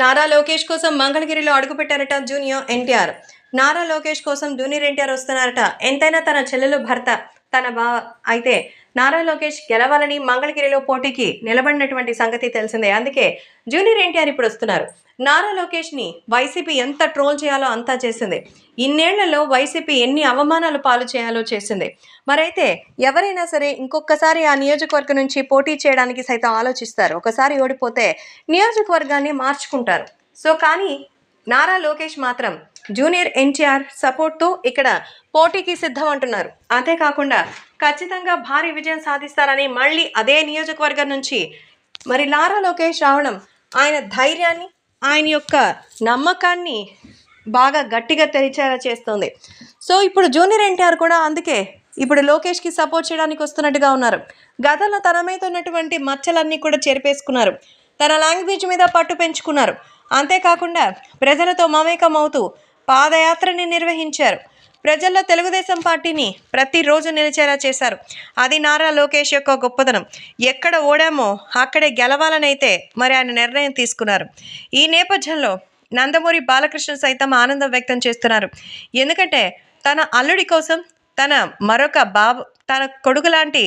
నారా లోకేష్ కోసం మంగళగిరిలో అడుగుపెట్టారట జూనియర్ ఎన్టీఆర్. నారా లోకేష్ కోసం జూనియర్ ఎన్టీఆర్ వస్తున్నారట. ఎంతైనా తన చెల్లెలు భర్త తన బావ అయితే నారా లోకేష్ గెలవాలని మంగళగిరిలో పోటీకి నిలబడినటువంటి సంగతి తెలిసిందే. అందుకే జూనియర్ ఎన్టీఆర్ ఇప్పుడు వస్తున్నారు. నారా లోకేష్ని వైసీపీ ఎంత ట్రోల్ చేయాలో అంతా చేసింది. ఇన్నేళ్ళలో వైసీపీ ఎన్ని అవమానాలు పాలు చేయాలో చేసింది. మరైతే ఎవరైనా సరే ఇంకొకసారి ఆ నియోజకవర్గం నుంచి పోటీ చేయడానికి సైతం ఆలోచిస్తారు. ఒకసారి ఓడిపోతే నియోజకవర్గాన్ని మార్చుకుంటారు. సో కానీ నారా లోకేష్ మాత్రం జూనియర్ ఎన్టీఆర్ సపోర్ట్తో ఇక్కడ పోటీకి సిద్ధం అంటున్నారు అంతేకాకుండా ఖచ్చితంగా భారీ విజయం సాధిస్తారని మళ్ళీ అదే నియోజకవర్గం నుంచి మరి లారా లోకేష్ రావడం ఆయన ధైర్యాన్ని ఆయన యొక్క నమ్మకాన్ని బాగా గట్టిగా తెరిచేలా చేస్తుంది. సో ఇప్పుడు జూనియర్ ఎన్టీఆర్ కూడా అందుకే ఇప్పుడు లోకేష్కి సపోర్ట్ చేయడానికి వస్తున్నట్టుగా ఉన్నారు. గతంలో తన మీద ఉన్నటువంటి మచ్చలన్నీ కూడా చెరిపేసుకున్నారు. తన లాంగ్వేజ్ మీద పట్టు పెంచుకున్నారు. అంతేకాకుండా ప్రజలతో మమేకం అవుతూ పాదయాత్రని నిర్వహించారు. ప్రజల్లో తెలుగుదేశం పార్టీని ప్రతిరోజు నిలిచేలా చేశారు. అది నారా లోకేష్ యొక్క గొప్పతనం. ఎక్కడ ఓడామో అక్కడే గెలవాలనైతే మరి ఆయన నిర్ణయం తీసుకున్నారు. ఈ నేపథ్యంలో నందమూరి బాలకృష్ణ సైతం ఆనందం వ్యక్తం చేస్తున్నారు. ఎందుకంటే తన అల్లుడి కోసం తన మరొక బాబు తన కొడుకు లాంటి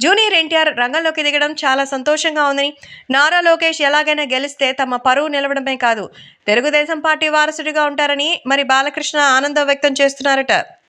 జూనియర్ ఎన్టీఆర్ రంగంలోకి దిగడం చాలా సంతోషంగా ఉందని నారా లోకేష్ ఎలాగైనా గెలిస్తే తమ పరువు నిలవడమే కాదు తెలుగుదేశం పార్టీ వారసుడిగా ఉంటారని మరి బాలకృష్ణ ఆనందం వ్యక్తం చేస్తున్నారట.